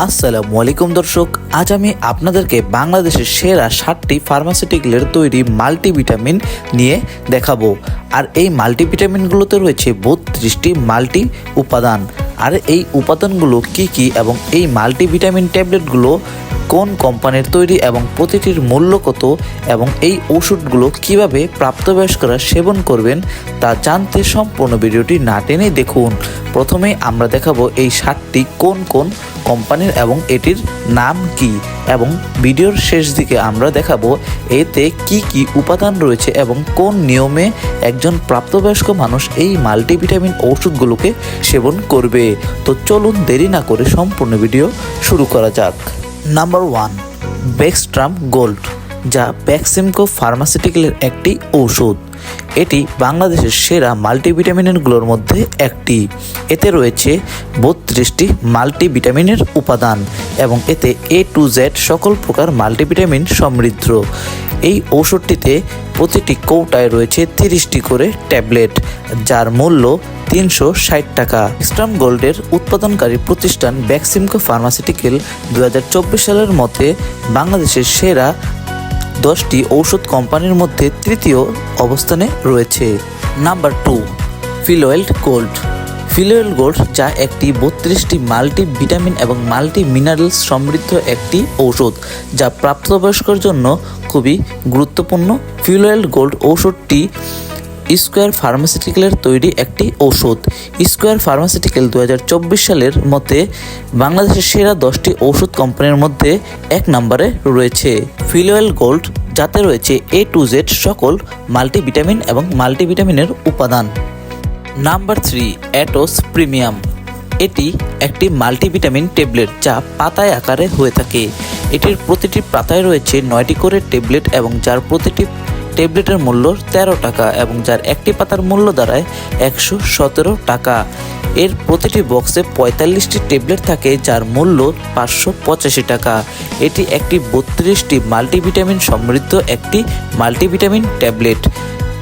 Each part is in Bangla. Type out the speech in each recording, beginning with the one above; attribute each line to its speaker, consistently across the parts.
Speaker 1: আসসালামু আলাইকুম দর্শক, আজ আমি আপনাদেরকে বাংলাদেশের সেরা সাতটি ফার্মাসিউটিক্যালের তৈরি মাল্টিভিটামিন নিয়ে দেখাবো। আর এই মাল্টিভিটামিনগুলোতে রয়েছে বত্রিশটি মাল্টি উপাদান আর এই উপাদানগুলো কি কি এবং এই মাল্টিভিটামিন ট্যাবলেটগুলো কোন কোম্পানির তৈরি এবং প্রতিটির মূল্য কত এবং এই ওষুধগুলো কীভাবে প্রাপ্তবয়স্করা সেবন করবেন তা জানতে সম্পূর্ণ ভিডিওটি না টেনে দেখুন। প্রথমে আমরা দেখাবো এই সাতটি কোন কোন কোম্পানির এবং এটির নাম কি এবং ভিডিওর শেষ দিকে আমরা দেখাবো এতে কি কি উপাদান রয়েছে এবং কোন নিয়মে একজন প্রাপ্তবয়স্ক মানুষ এই মাল্টিভিটামিন ওষুধগুলোকে সেবন করবে। তো চলুন দেরি না করে সম্পূর্ণ ভিডিও শুরু করা যাক। নাম্বার ওয়ান বেক্সট্রাম গোল্ড যা ব্যাক্সিমকো ফার্মাসিউটিক্যালের একটি ঔষধ। এটি বাংলাদেশের সেরা মাল্টিভিটামিনগুলোর মধ্যে একটি। এতে রয়েছে বত্রিশটি মাল্টিভিটামিনের উপাদান এবং এতে এ টু জেড সকল প্রকার মাল্টিভিটামিন সমৃদ্ধ। এই ঔষধটিতে প্রতিটি কৌটায় রয়েছে তিরিশটি করে ট্যাবলেট, যার মূল্য তিনশো ষাট টাকা। এক্সট্রাম গোল্ডের উৎপাদনকারী প্রতিষ্ঠান ব্যাক্সিমকো ফার্মাসিউটিক্যাল দু হাজার চব্বিশ সালের মতে বাংলাদেশের সেরা দশটি ঔষধ কোম্পানির মধ্যে তৃতীয় অবস্থানে রয়েছে। Number two, Filwel Gold. ফিলোয়েল gold যা একটি বত্রিশটি মাল্টি ভিটামিন এবং মাল্টি মিনারেলস সমৃদ্ধ একটি ঔষধ, যা প্রাপ্তবয়স্কর জন্য খুবই গুরুত্বপূর্ণ। ফিলোয়েল গোল্ড ঔষধটি স্কোয়ার ফার্মাসিউটিক্যালের তৈরি একটি ঔষধ। স্কোয়ার ফার্মাসিউটিক্যাল দু হাজার চব্বিশ সালের মতে বাংলাদেশের সেরা দশটি ঔষধ কোম্পানির মধ্যে এক নম্বরে রয়েছে। ফিলোয়েল গোল্ড যাতে রয়েছে এ টু জেড সকল মাল্টিভিটামিন এবং মাল্টিভিটামিনের উপাদান। Number three Atoz Premium. এটি একটি মাল্টিভিটামিন ট্যাবলেট যা পাতায় আকারে হয়ে থাকে। এটির প্রতিটি পাতায় রয়েছে নয়টি করে ট্যাবলেট এবং যার প্রতিটি ট্যাবলেটের মূল্য তেরো টাকা এবং যার একটি পাতার মূল্য দাঁড়ায় একশো সতেরো টাকা। এর প্রতিটি বক্সে পঁয়তাল্লিশটি ট্যাবলেট থাকে যার মূল্য পাঁচশো পঁচাশি টাকা। এটি একটি বত্রিশটি মাল্টিভিটামিন সমৃদ্ধ একটি মাল্টিভিটামিন ট্যাবলেট।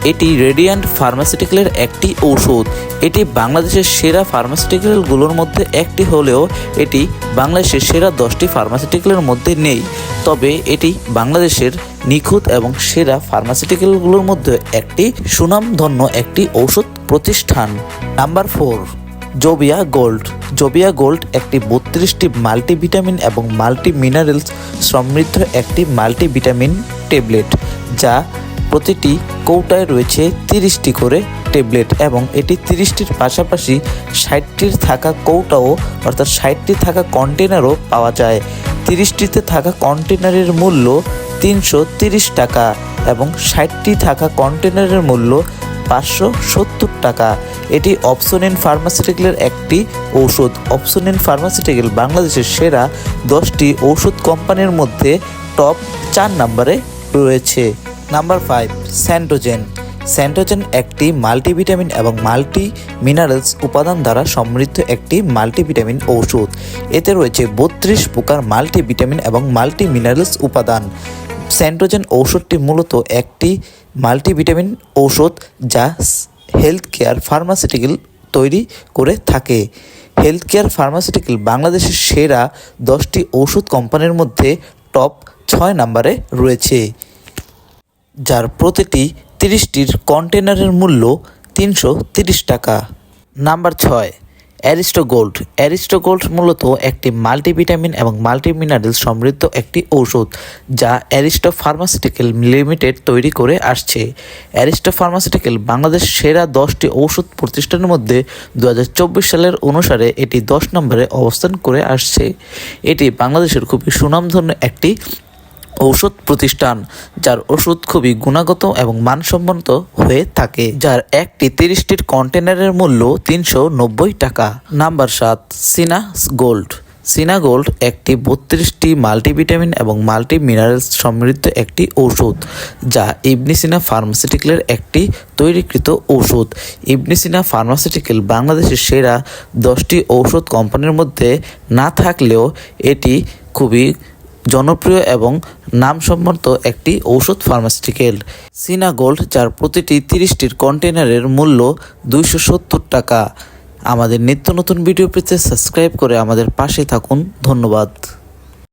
Speaker 1: এটি রেডিয়ান্ট ফার্মাসিউটিক্যালের একটি ঔষধ। এটি বাংলাদেশের সেরা ফার্মাসিউটিক্যালগুলোর মধ্যে একটি হলেও এটি বাংলাদেশের সেরা দশটি ফার্মাসিউটিক্যালের মধ্যে নেই। তবে এটি বাংলাদেশের নিখুঁত এবং সেরা ফার্মাসিউটিক্যালগুলোর মধ্যে একটি সুনামধন্য একটি ঔষধ প্রতিষ্ঠান। নাম্বার ফোর জোবিয়া গোল্ড জোবিয়া গোল্ড একটি বত্রিশটি মাল্টিভিটামিন এবং মাল্টি মিনারেলস সমৃদ্ধ একটি মাল্টিভিটামিন ট্যাবলেট যা প্রতিটি কৌটায় রয়েছে তিরিশটি করে ট্যাবলেট এবং এটি তিরিশটির পাশাপাশি ষাটটির থাকা কৌটাও অর্থাৎ ষাটটি থাকা কন্টেনারও পাওয়া যায়। তিরিশটিতে থাকা কন্টেনারের মূল্য তিনশো তিরিশ টাকা এবং ষাটটি থাকা কন্টেনারের মূল্য পাঁচশো সত্তর টাকা। এটি অপসোনিন ফার্মাসিউটিক্যালের একটি ঔষধ। অপসোনিন ফার্মাসিউটিক্যাল বাংলাদেশের সেরা দশটি ঔষধ কোম্পানির মধ্যে টপ চার নম্বরে রয়েছে। নাম্বার ফাইভ স্যান্টোজেন স্যান্টোজেন একটি মাল্টিভিটামিন এবং মাল্টি মিনারেলস উপাদান দ্বারা সমৃদ্ধ একটি মাল্টিভিটামিন ঔষধ। এতে রয়েছে বত্রিশ প্রকার মাল্টিভিটামিন এবং মাল্টি মিনারেলস উপাদান। স্যান্টোজেন ঔষধটি মূলত একটি মাল্টিভিটামিন ঔষধ যা হেলথ কেয়ার ফার্মাসিউটিক্যাল তৈরি করে থাকে। হেলথ কেয়ার ফার্মাসিউটিক্যাল বাংলাদেশের সেরা দশটি ঔষধ কোম্পানির মধ্যে টপ ছয় নম্বরে রয়েছে। যার প্রতিটি তিরিশটির কন্টেনারের মূল্য তিনশো তিরিশ টাকা। নাম্বার ছয়, অ্যারিস্টো গোল্ড। অ্যারিস্টো গোল্ড মূলত একটি মাল্টিভিটামিন এবং মাল্টিমিনারেল সমৃদ্ধ একটি ঔষধ যা অ্যারিস্টো ফার্মাসিউটিক্যাল লিমিটেড তৈরি করে আসছে। অ্যারিস্টো ফার্মাসিউটিক্যাল বাংলাদেশ সেরা দশটি ঔষধ প্রতিষ্ঠানের মধ্যে দু হাজার চব্বিশ সালের অনুসারে এটি দশ নম্বরে অবস্থান করে আসছে। এটি বাংলাদেশের খুবই সুনামধন্য একটি ঔষধ প্রতিষ্ঠান, যার ওষুধ খুবই গুণাগত এবং মানসম্মত হয়ে থাকে, যার একটি তিরিশটির কন্টেনারের মূল্য তিনশো নব্বই টাকা। নাম্বার সাত, সিনা গোল্ড। সিনা গোল্ড একটি বত্রিশটি মাল্টিভিটামিন এবং মাল্টি মিনারেলস সমৃদ্ধ একটি ঔষধ, যা ইবনিসিনা ফার্মাসিউটিক্যালের একটি তৈরিকৃত ঔষধ। ইবনিসিনা ফার্মাসিউটিক্যাল বাংলাদেশের সেরা দশটি ঔষধ কোম্পানির মধ্যে না থাকলেও এটি খুবই জনপ্রিয় এবং নামসম্মত একটি ঔষধ ফার্মাসিউটিক্যাল সিনা গোল্ড যার প্রতিটি তিরিশটির কন্টেনারের মূল্য দুইশো সত্তর টাকা। আমাদের নিত্য নতুন ভিডিও পেতে সাবস্ক্রাইব করে আমাদের পাশে থাকুন। ধন্যবাদ।